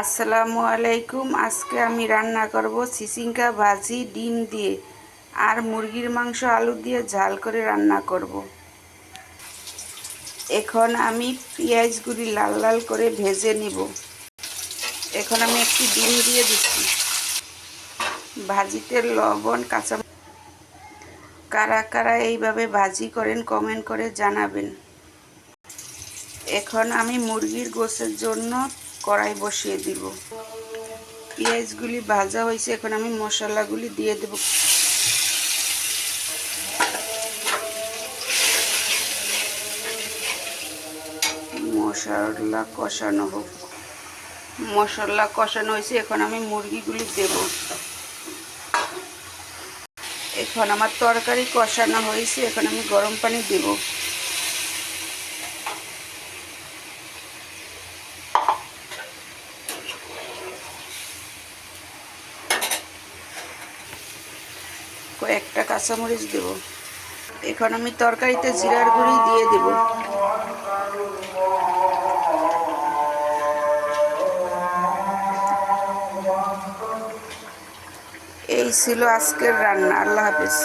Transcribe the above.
আসসালামু আলাইকুম। আজকে আমি রান্না করব সিসিঙ্কা ভাজি, ডিম দিয়ে। আর মুরগির মাংস, আলু দিয়ে ঝাল করে রান্না করব। এখন আমি পেঁয়াজগুলি লাল লাল করে ভেজে নিব। এখন আমি একটি ডিম দিয়ে দিচ্ছি। ভাজিতে লবণ, কাঁচা কারা কারা এইভাবে ভাজি করেন কমেন্ট করে জানাবেন। এখন আমি মুরগির গোসের জন্য কড়াই বসিয়ে দিব। পেঁয়াজগুলি ভাজা হয়েছে, এখন আমি মশলাগুলি দিয়ে দেব। মশলা কষানো হোক। মশলা কষানো হয়েছে, এখন আমি মুরগিগুলি দেব। এখন আমার তরকারি কষানো হয়েছে, এখন আমি গরম পানি দেবো। কয়েকটা কাঁচামরিচ দেব। এখন আমি তরকারিতে জিরার গুঁড়ি দিয়ে দেব। এই ছিল আজকের রান্না। আল্লাহ হাফিজ।